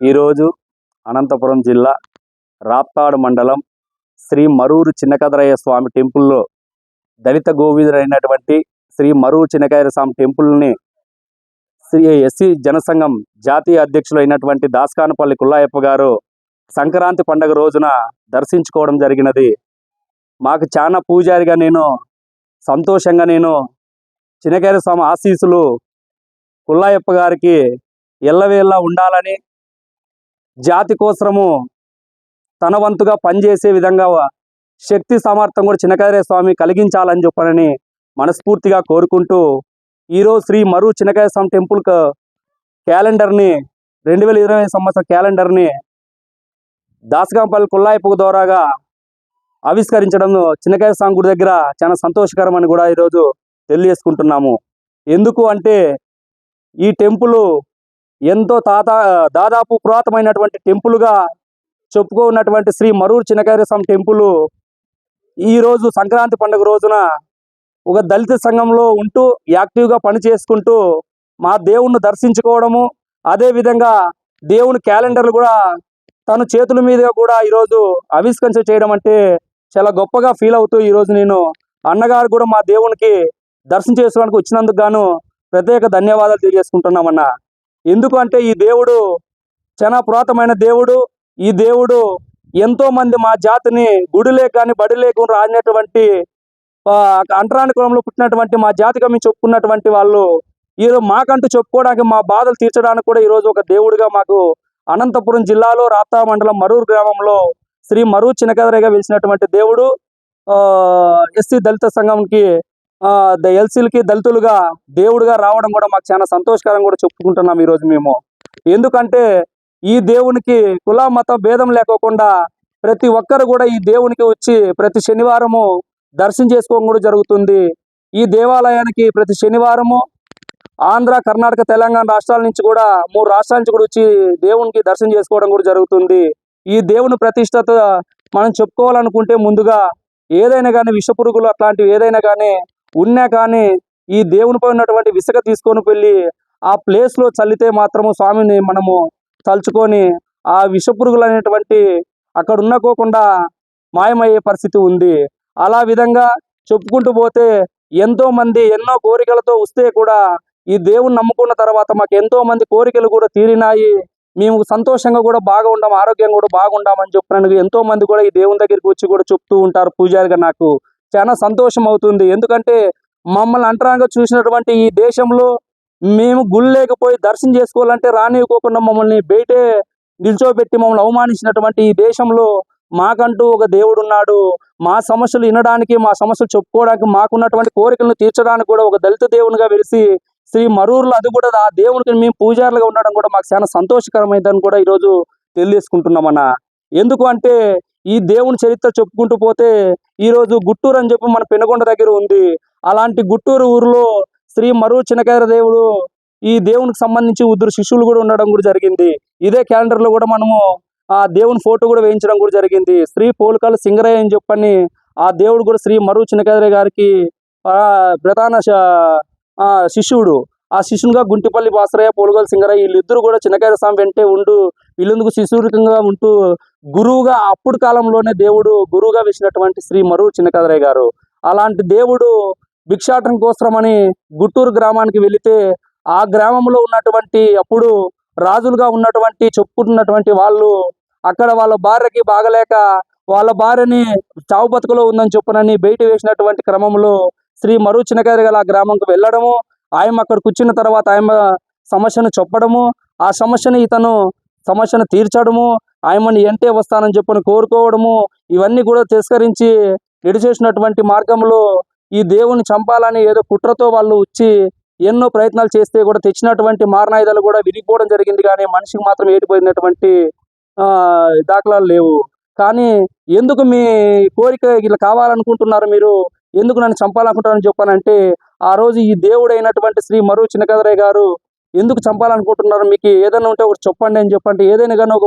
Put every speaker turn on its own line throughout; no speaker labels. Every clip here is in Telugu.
ఈరోజు అనంతపురం జిల్లా రాప్తాడు మండలం శ్రీ మరూరు చిన్నకదరయ్య స్వామి టెంపుల్లో దళిత గోవిందుడైనటువంటి శ్రీ మరూరు చిన్నకదరయ్య స్వామి టెంపుల్ని శ్రీ ఎస్సీ జనసంఘం జాతీయ అధ్యక్షులు అయినటువంటి దాస్కానపల్లి కుల్లాయప్ప గారు సంక్రాంతి పండుగ రోజున దర్శించుకోవడం జరిగినది. మాకు చాలా పూజారిగా నేను సంతోషంగా నేను చిన్నకైర స్వామి ఆశీస్సులు కుల్లాయప్ప గారికి ఎల్లవేళ్ళ ఉండాలని జాతి కోసము తన వంతుగా పనిచేసే విధంగా శక్తి సామర్థ్యం కూడా చిన్నకైర స్వామి కలిగించాలని చెప్పనని మనస్ఫూర్తిగా కోరుకుంటూ ఈరోజు శ్రీ మరు చినకాయ స్వామి టెంపుల్ క్యాలెండర్ని రెండు వేల ఇరవై సంవత్సరం క్యాలెండర్ని దాసగాంపల్లి కుల్లాయిపు ద్వారాగా ఆవిష్కరించడం చిన్నకాయ స్వామి గుడి దగ్గర చాలా సంతోషకరం అని కూడా ఈరోజు తెలియజేసుకుంటున్నాము. ఎందుకు అంటే ఈ టెంపుల్ ఎంతో తాత దాదాపు పురాతనమైనటువంటి టెంపుల్గా చెప్పుకున్నటువంటి శ్రీ మరూరు చిన్నకాయ స్వామి టెంపుల్ ఈరోజు సంక్రాంతి పండుగ రోజున ఒక దళిత సంఘంలో ఉంటూ యాక్టివ్గా పని చేసుకుంటూ మా దేవుణ్ణి దర్శించుకోవడము అదే విధంగా దేవుని క్యాలెండర్లు కూడా తన చేతుల మీదుగా కూడా ఈరోజు ఆవిష్కరించ చేయడం అంటే చాలా గొప్పగా ఫీల్ అవుతూ ఈరోజు నేను అన్నగారు కూడా మా దేవునికి దర్శనం చేసుకోవడానికి వచ్చినందుకు గాను ప్రత్యేక ధన్యవాదాలు తెలియజేసుకుంటున్నామన్నా. ఎందుకంటే ఈ దేవుడు చాలా పురాతనమైన దేవుడు ఈ దేవుడు ఎంతో మంది మా జాతిని గుడిలే కానీ బడి లేకుండా రాసినటువంటి అంటరాని కులంలో పుట్టినటువంటి మా జాతిగా మేము చెప్పుకున్నటువంటి వాళ్ళు ఈరోజు మాకంటూ చెప్పుకోవడానికి మా బాధలు తీర్చడానికి కూడా ఈరోజు ఒక దేవుడిగా మాకు అనంతపురం జిల్లాలో రాప్తా మండలం మరూరు గ్రామంలో శ్రీ మరూ చినకదరగా వెలిసినటువంటి దేవుడు ఎస్సీ దళిత సంఘంకి ఎల్సీలకి దళితులుగా దేవుడిగా రావడం కూడా మాకు చాలా సంతోషకరం కూడా చెప్పుకుంటున్నాం ఈరోజు మేము. ఎందుకంటే ఈ దేవునికి కుల మత భేదం లేకోకుండా ప్రతి ఒక్కరు కూడా ఈ దేవునికి వచ్చి ప్రతి శనివారము దర్శనం చేసుకోవడం కూడా జరుగుతుంది. ఈ దేవాలయానికి ప్రతి శనివారము ఆంధ్ర కర్ణాటక తెలంగాణ రాష్ట్రాల నుంచి కూడా మూడు రాష్ట్రాల నుంచి కూడా వచ్చి దేవునికి దర్శనం చేసుకోవడం కూడా జరుగుతుంది. ఈ దేవుని ప్రతిష్టత మనం చెప్పుకోవాలనుకుంటే ముందుగా ఏదైనా కానీ విషపురుగులు అట్లాంటివి ఏదైనా కానీ ఉన్నా కానీ ఈ దేవునిపై ఉన్నటువంటి విసక తీసుకొని వెళ్ళి ఆ ప్లేస్లో చల్లితే మాత్రము స్వామిని మనము తలుచుకొని ఆ విషపురుగులు అనేటువంటి అక్కడ ఉన్నకోకుండా మాయమయ్యే పరిస్థితి ఉంది. అలా విధంగా చెప్పుకుంటూ పోతే ఎంతో మంది ఎన్నో కోరికలతో వస్తే కూడా ఈ దేవుని నమ్ముకున్న తర్వాత మాకు ఎంతో మంది కోరికలు కూడా తీరినాయి. మేము సంతోషంగా కూడా బాగా ఉండాం ఆరోగ్యంగా కూడా బాగుండామని చెప్పినందుకు ఎంతో మంది కూడా ఈ దేవుని దగ్గరికి వచ్చి కూడా చెప్తూ ఉంటారు పూజారిగా నాకు. చాలా సంతోషం అవుతుంది. ఎందుకంటే మమ్మల్ని అంటరాంగా చూసినటువంటి ఈ దేశంలో మేము గుళ్ళేకపోయి దర్శనం చేసుకోవాలంటే రానివ్వకోకుండా మమ్మల్ని బయటే నిల్చోబెట్టి మమ్మల్ని అవమానించినటువంటి ఈ దేశంలో మాకంటూ ఒక దేవుడు ఉన్నాడు. మా సమస్యలు వినడానికి మా సమస్యలు చెప్పుకోవడానికి మాకున్నటువంటి కోరికలను తీర్చడానికి కూడా ఒక దళిత దేవునిగా వెలిసి శ్రీ మరూరులో అది కూడా ఆ దేవునికి మేము పూజారులుగా ఉండడం కూడా మాకు చాలా సంతోషకరమైందని కూడా ఈరోజు తెలియజేసుకుంటున్నామన్న ఎందుకు అంటే ఈ దేవుని చరిత్ర చెప్పుకుంటూ పోతే ఈరోజు గుట్టూరు అని చెప్పి మన పెనుగొండ దగ్గర ఉంది. అలాంటి గుట్టూరు ఊరిలో శ్రీ మరువు చిన్నకేర దేవుడు ఈ దేవునికి సంబంధించి ఉద్దరు శిష్యులు కూడా ఉండడం కూడా జరిగింది. ఇదే క్యాలెండర్లో కూడా మనము ఆ దేవుని ఫోటో కూడా వేయించడం కూడా జరిగింది. శ్రీ పోలికాల సింగరయ్య అని చెప్పని ఆ దేవుడు కూడా శ్రీ మరువు చిన్నకేర గారికి ప్రధాన ఆ శిష్యుడు. ఆ శిష్యునిగా గుంటిపల్లి బాసరయ్య పోలుగోలు సింగరయ్య వీళ్ళిద్దరు కూడా చిన్నకాయ స్వామి వెంటే ఉండు వీళ్ళందుకు శిశురికంగా ఉంటూ గురువుగా అప్పుడు కాలంలోనే దేవుడు గురువుగా వేసినటువంటి శ్రీ మరువు చిన్నకదరయ్య గారు. అలాంటి దేవుడు భిక్షాటం కోసమని గుట్టూరు గ్రామానికి వెళితే ఆ గ్రామంలో ఉన్నటువంటి అప్పుడు రాజులుగా ఉన్నటువంటి చెప్పుకుంటున్నటువంటి వాళ్ళు అక్కడ వాళ్ళ భార్యకి బాగలేక వాళ్ళ భార్యని చావు బతుకులో ఉందని చెప్పునని బయట వేసినటువంటి క్రమంలో శ్రీ మరువు చిన్నకాయ గల ఆ గ్రామంకు వెళ్ళడము ఆయన అక్కడ కూర్చున్న తర్వాత ఆయమ్మ సమస్యను చెప్పడము ఆ సమస్యను ఇతను సమస్యను తీర్చడము ఆయమ్మని ఎంటే వస్తానని చెప్పని కోరుకోవడము ఇవన్నీ కూడా తిరస్కరించి చేసినటువంటి మార్గంలో ఈ దేవుని చంపాలని ఏదో కుట్రతో వాళ్ళు వచ్చి ఎన్నో ప్రయత్నాలు చేస్తే కూడా తెచ్చినటువంటి మారణాయుధాలు కూడా విరిగిపోవడం జరిగింది కానీ మనిషికి మాత్రం ఏడిపోయినటువంటి ఆ, దాఖలాలు లేవు. కానీ ఎందుకు మీ కోరిక ఇలా కావాలనుకుంటున్నారు మీరు? ఎందుకు నన్ను చంపాలనుకుంటానని చెప్పానంటే ఆ రోజు ఈ దేవుడు అయినటువంటి శ్రీ మరువు చిన్నకదరయ్య గారు ఎందుకు చంపాలనుకుంటున్నారు మీకు ఏదైనా ఉంటే ఒకటి చెప్పండి అని చెప్పండి ఏదైనా కానీ ఒక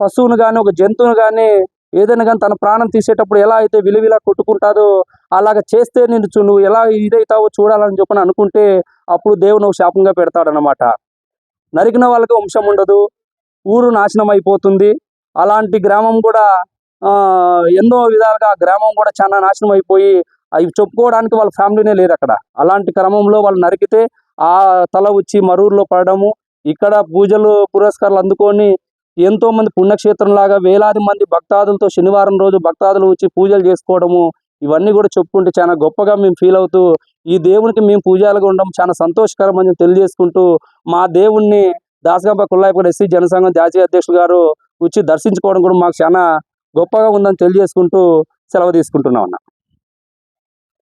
పశువును కానీ ఒక జంతువును కానీ ఏదైనా కానీ తన ప్రాణం తీసేటప్పుడు ఎలా అయితే విలువిలా కొట్టుకుంటాదో అలాగ చేస్తే నేను చూ- నువ్వు ఎలా ఇదైతావో చూడాలని చెప్పని అనుకుంటే అప్పుడు దేవుడు నువ్వు శాపంగా పెడతాడనమాట నరికిన వాళ్ళకి వంశం ఉండదు ఊరు నాశనం అయిపోతుంది. అలాంటి గ్రామం కూడా ఆ, ఎన్నో విధాలుగా గ్రామం కూడా చాలా నాశనం అయిపోయి అవి చెప్పుకోవడానికి వాళ్ళ ఫ్యామిలీనే లేరు అక్కడ. అలాంటి క్రమంలో వాళ్ళు నరికితే ఆ తల వచ్చి మరూరులో పడడము ఇక్కడ పూజలు పురస్కారాలు అందుకొని ఎంతో మంది పుణ్యక్షేత్రం లాగా వేలాది మంది భక్తాదులతో శనివారం రోజు భక్తాదులు వచ్చి పూజలు చేసుకోవడము ఇవన్నీ కూడా చెప్పుకుంటే చాలా గొప్పగా మేము ఫీల్ అవుతూ ఈ దేవునికి మేము పూజలుగా ఉండడం చాలా సంతోషకరం అని తెలియజేసుకుంటూ మా దేవుణ్ణి దాసగంప కుల్లాయపడ ఎస్సీ జనసంఘం జాతీయ అధ్యక్షుడు గారు వచ్చి దర్శించుకోవడం కూడా మాకు చాలా గొప్పగా ఉందని తెలియజేసుకుంటూ సెలవు తీసుకుంటున్నాం అన్న.